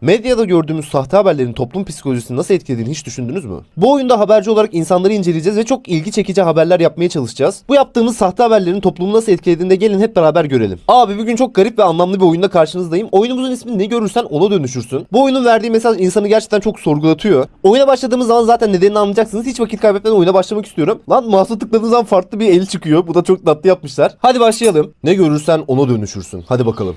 Medyada gördüğümüz sahte haberlerin toplum psikolojisini nasıl etkilediğini hiç düşündünüz mü? Bu oyunda haberci olarak insanları inceleyeceğiz ve çok ilgi çekici haberler yapmaya çalışacağız. Bu yaptığımız sahte haberlerin toplumu nasıl etkilediğini de gelin hep beraber görelim. Abi bugün çok garip ve anlamlı bir oyunda karşınızdayım. Oyunumuzun ismi ne görürsen ona dönüşürsün. Bu oyunun verdiği mesaj insanı gerçekten çok sorgulatıyor. Oyuna başladığımız zaman zaten nedenini anlayacaksınız. Hiç vakit kaybetmeden oyuna başlamak istiyorum. Lan mouse'a tıkladığınız zaman farklı bir el çıkıyor. Bu da çok tatlı yapmışlar. Hadi başlayalım. Ne görürsen ona dönüşürsün. Hadi bakalım.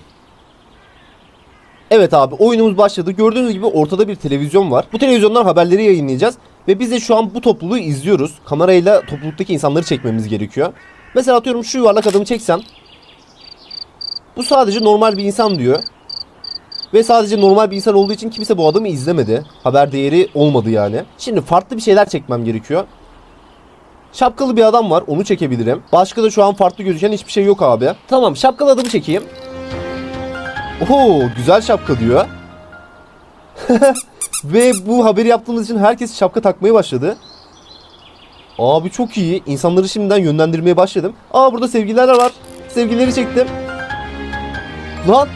Evet abi oyunumuz başladı. Gördüğünüz gibi ortada bir televizyon var. Bu televizyondan haberleri yayınlayacağız. Ve biz de şu an bu topluluğu izliyoruz. Kamerayla topluluktaki insanları çekmemiz gerekiyor. Mesela atıyorum şu yuvarlak adamı çeksem. Bu sadece normal bir insan diyor. Ve sadece normal bir insan olduğu için kimse bu adamı izlemedi. Haber değeri olmadı yani. Şimdi farklı bir şeyler çekmem gerekiyor. Şapkalı bir adam var onu çekebilirim. Başka da şu an farklı gözüken hiçbir şey yok abi. Tamam şapkalı adamı çekeyim. Oho güzel şapka diyor. Ve bu haberi yaptığımız için herkes şapka takmaya başladı. Abi çok iyi. İnsanları şimdiden yönlendirmeye başladım. Aa burada sevgililer var. Sevgilileri çektim. Lan.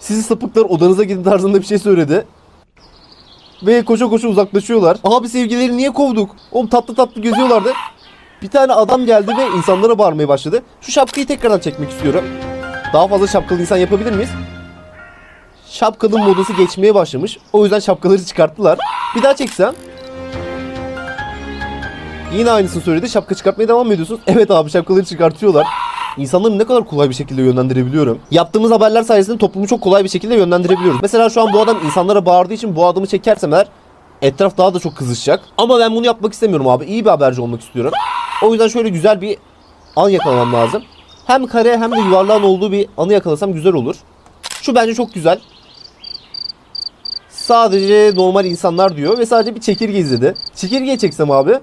Sizi sapıklar odanıza gidin tarzında bir şey söyledi. Ve koşa koşa uzaklaşıyorlar. Abi sevgilileri niye kovduk? Oğlum tatlı tatlı geziyorlardı. Bir tane adam geldi ve insanlara bağırmaya başladı. Şu şapkayı tekrardan çekmek istiyorum. Daha fazla şapkalı insan yapabilir miyiz? Şapkalı modası geçmeye başlamış. O yüzden şapkaları çıkarttılar. Bir daha çeksem. Yine aynısını söyledi. Şapka çıkartmaya devam ediyorsunuz? Evet abi şapkaları çıkartıyorlar. İnsanları ne kadar kolay bir şekilde yönlendirebiliyorum. Yaptığımız haberler sayesinde toplumu çok kolay bir şekilde yönlendirebiliyoruz. Mesela şu an bu adam insanlara bağırdığı için bu adamı çekersem eğer etraf daha da çok kızışacak. Ama ben bunu yapmak istemiyorum abi. İyi bir haberci olmak istiyorum. O yüzden şöyle güzel bir an yakalamam lazım. Hem kare hem de yuvarlağın olduğu bir anı yakalasam güzel olur. Şu bence çok güzel. Sadece normal insanlar diyor ve sadece bir çekirge izledi. Çekirgeyi çeksem abi.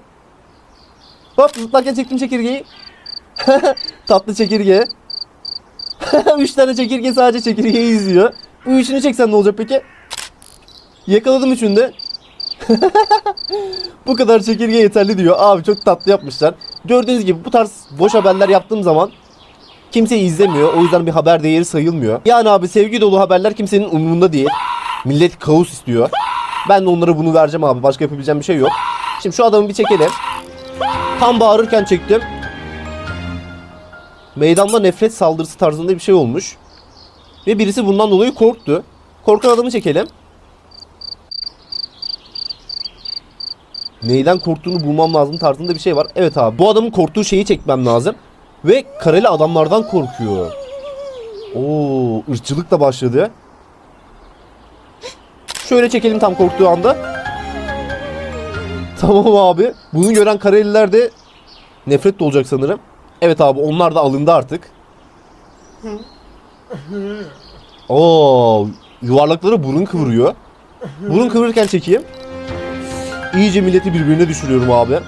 Hop zıplarken çektim çekirgeyi. Tatlı çekirge. Üç tane çekirge sadece çekirgeyi izliyor. Bu üçünü çeksen ne olacak peki? Yakaladım üçünü de. bu kadar çekirge yeterli diyor. Abi çok tatlı yapmışlar. Gördüğünüz gibi bu tarz boş haberler yaptığım zaman kimse izlemiyor. O yüzden bir haber değeri sayılmıyor. Yani abi sevgi dolu haberler kimsenin umurunda değil. Millet kaos istiyor. Ben de onlara bunu vereceğim abi. Başka yapabileceğim bir şey yok. Şimdi şu adamı bir çekelim. Tam bağırırken çektim. Meydanda nefret saldırısı tarzında bir şey olmuş. Ve birisi bundan dolayı korktu. Korkan adamı çekelim. Neyden korktuğunu bulmam lazım tarzında bir şey var. Evet abi bu adamın korktuğu şeyi çekmem lazım. Ve kareli adamlardan korkuyor. Oo, ırkçılık da başladı. Şöyle çekelim tam korktuğu anda. Tamam abi. Bunu gören Kareliler de nefret de olacak sanırım. Evet abi onlar da alındı artık. Oo, yuvarlakları burun kıvırıyor. Burun kıvırırken çekeyim. İyice milleti birbirine düşürüyorum abi.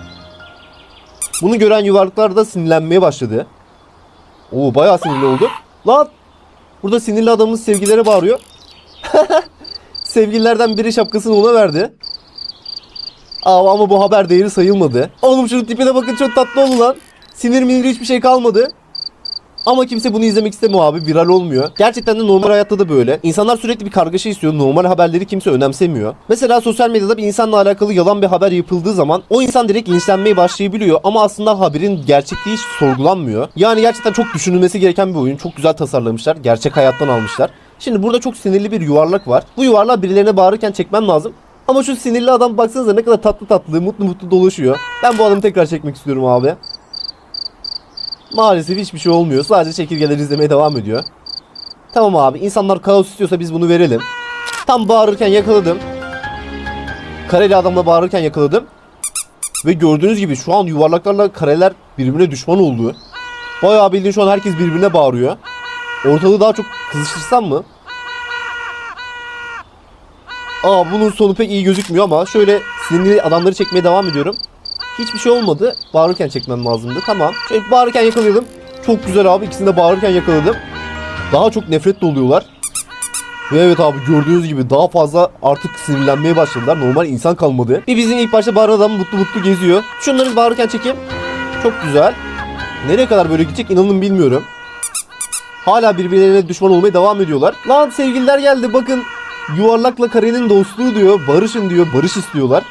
Bunu gören yuvarlıklar da sinirlenmeye başladı. Oo bayağı sinirli oldu. Lan! Burada sinirli adamımız sevgilere bağırıyor. Sevgililerden biri şapkasını ona verdi. Aa, ama bu haber değeri sayılmadı. Oğlum şunun tipine bakın çok tatlı oldu lan. Sinir minir hiçbir şey kalmadı. Ama kimse bunu izlemek istemiyor abi. Viral olmuyor. Gerçekten de normal hayatta da böyle. İnsanlar sürekli bir kargaşa istiyor. Normal haberleri kimse önemsemiyor. Mesela sosyal medyada bir insanla alakalı yalan bir haber yapıldığı zaman o insan direkt linçlenmeye başlayabiliyor. Ama aslında haberin gerçekliği hiç sorgulanmıyor. Yani gerçekten çok düşünülmesi gereken bir oyun. Çok güzel tasarlamışlar. Gerçek hayattan almışlar. Şimdi burada çok sinirli bir yuvarlak var. Bu yuvarlağı birilerine bağırırken çekmem lazım. Ama şu sinirli adam baksanıza ne kadar tatlı tatlı, mutlu mutlu dolaşıyor. Ben bu adamı tekrar çekmek istiyorum abi. Maalesef hiçbir şey olmuyor. Sadece çekirgeler izlemeye devam ediyor. Tamam abi. insanlar kaos istiyorsa biz bunu verelim. Tam bağırırken yakaladım. Kareli adamla bağırırken yakaladım. Ve gördüğünüz gibi şu an yuvarlaklarla kareler birbirine düşman oldu. Bayağı bildiğin şu an herkes birbirine bağırıyor. Ortalığı daha çok kızıştırsam mı? Aa bunun sonu pek iyi gözükmüyor ama şöyle sinirli adamları çekmeye devam ediyorum. Hiçbir şey olmadı. Bağırırken çekmem lazımdı. Tamam. Şöyle bağırırken yakaladım. Çok güzel abi. İkisini de bağırırken yakaladım. Daha çok nefret doluyorlar. Ve evet abi gördüğünüz gibi daha fazla artık sinirlenmeye başladılar. Normal insan kalmadı. Bir bizim ilk başta bağıran adam mutlu mutlu geziyor. Şunları bağırırken çekeyim. Çok güzel. Nereye kadar böyle gidecek inanın bilmiyorum. Hala birbirlerine düşman olmaya devam ediyorlar. Lan sevgililer geldi bakın. Yuvarlakla karenin dostluğu diyor. Barışın diyor. Barış istiyorlar.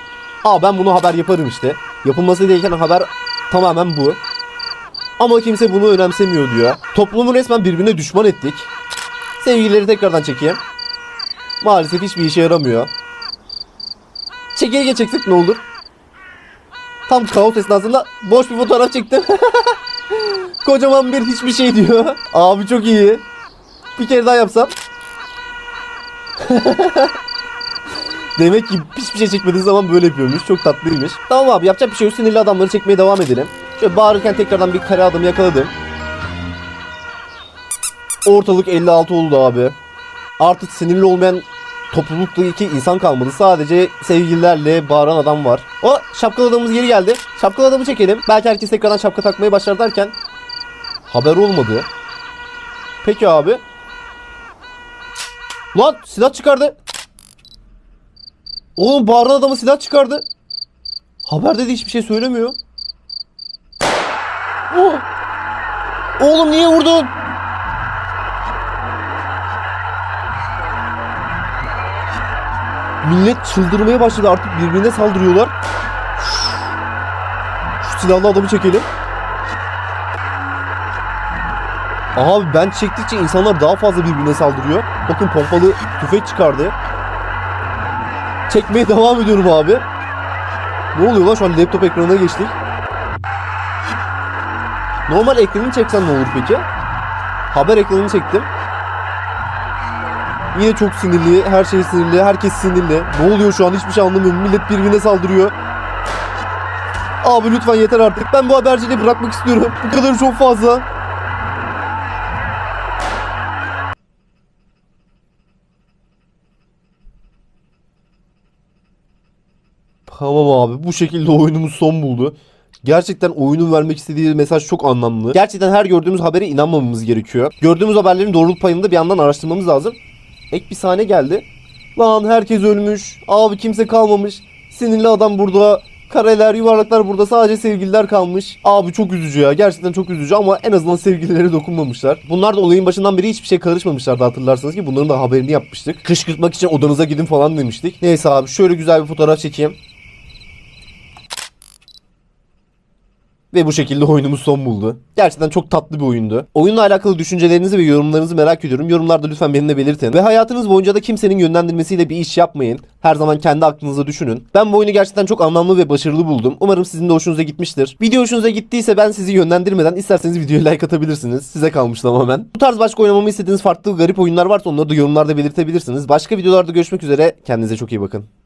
Aa ben bunu haber yaparım işte. Yapılması gereken haber tamamen bu. Ama kimse bunu önemsemiyor diyor. Toplumu resmen birbirine düşman ettik. Sevgilileri tekrardan çekeyim. Maalesef hiçbir işe yaramıyor. Çekirge çeksek ne olur? Tam kaos esnasında boş bir fotoğraf çektim. Kocaman bir hiçbir şey diyor. Abi çok iyi. Bir kere daha yapsam. Demek ki hiçbir şey çekmediği zaman böyle yapıyormuş. Çok tatlıymış. Tamam abi yapacak bir şey yok. Sinirli adamları çekmeye devam edelim. Şöyle bağırırken tekrardan bir kare adamı yakaladım. Ortalık 56 oldu abi. Artık sinirli olmayan topluluktaki insan kalmadı. Sadece sevgililerle bağıran adam var. O şapkalı adamımız geri geldi. Şapkalı adamı çekelim. Belki herkes tekrardan şapka takmaya başlar derken haber olmadı. Peki abi. Lan silah çıkardı. Oğlum bağıran adamı silah çıkardı. Haberde de hiçbir şey söylemiyor. Oh! Oğlum niye vurdun? Millet çıldırmaya başladı artık birbirine saldırıyorlar. Şu silahlı adamı çekelim. Abi ben çektikçe insanlar daha fazla birbirine saldırıyor. Bakın pompalı tüfek çıkardı. Çekmeye devam ediyorum abi. Ne oluyor lan şu an laptop ekranına geçtik. Normal ekranını çeksen ne olur peki? Haber ekranını çektim. Yine çok sinirli, her şey sinirli, herkes sinirli. Ne oluyor şu an hiçbir şey anlamıyorum. Millet birbirine saldırıyor. Abi lütfen yeter artık. Ben bu haberciliği bırakmak istiyorum. Bu kadar çok fazla. Tamam abi bu şekilde oyunumuz son buldu. Gerçekten oyunun vermek istediği mesaj çok anlamlı. Gerçekten her gördüğümüz habere inanmamamız gerekiyor. Gördüğümüz haberlerin doğruluk payını da bir yandan araştırmamız lazım. Ek bir sahne geldi. Lan herkes ölmüş. Abi kimse kalmamış. Sinirli adam burada. Kareler, yuvarlaklar burada. Sadece sevgililer kalmış. Abi çok üzücü ya. Gerçekten çok üzücü ama en azından sevgililere dokunmamışlar. Bunlar da olayın başından beri hiçbir şey karışmamışlardı hatırlarsanız ki. Bunların da haberini yapmıştık. Kışkırtmak için odanıza gidin falan demiştik. Neyse abi şöyle güzel bir fotoğraf çekeyim. Ve bu şekilde oyunumuz son buldu. Gerçekten çok tatlı bir oyundu. Oyunla alakalı düşüncelerinizi ve yorumlarınızı merak ediyorum. Yorumlarda lütfen benimle belirtin. Ve hayatınız boyunca da kimsenin yönlendirmesiyle bir iş yapmayın. Her zaman kendi aklınıza düşünün. Ben bu oyunu gerçekten çok anlamlı ve başarılı buldum. Umarım sizin de hoşunuza gitmiştir. Video hoşunuza gittiyse ben sizi yönlendirmeden isterseniz videoya like atabilirsiniz. Size kalmış tamamen. Bu tarz başka oynamamı istediğiniz farklı garip oyunlar varsa onları da yorumlarda belirtebilirsiniz. Başka videolarda görüşmek üzere. Kendinize çok iyi bakın.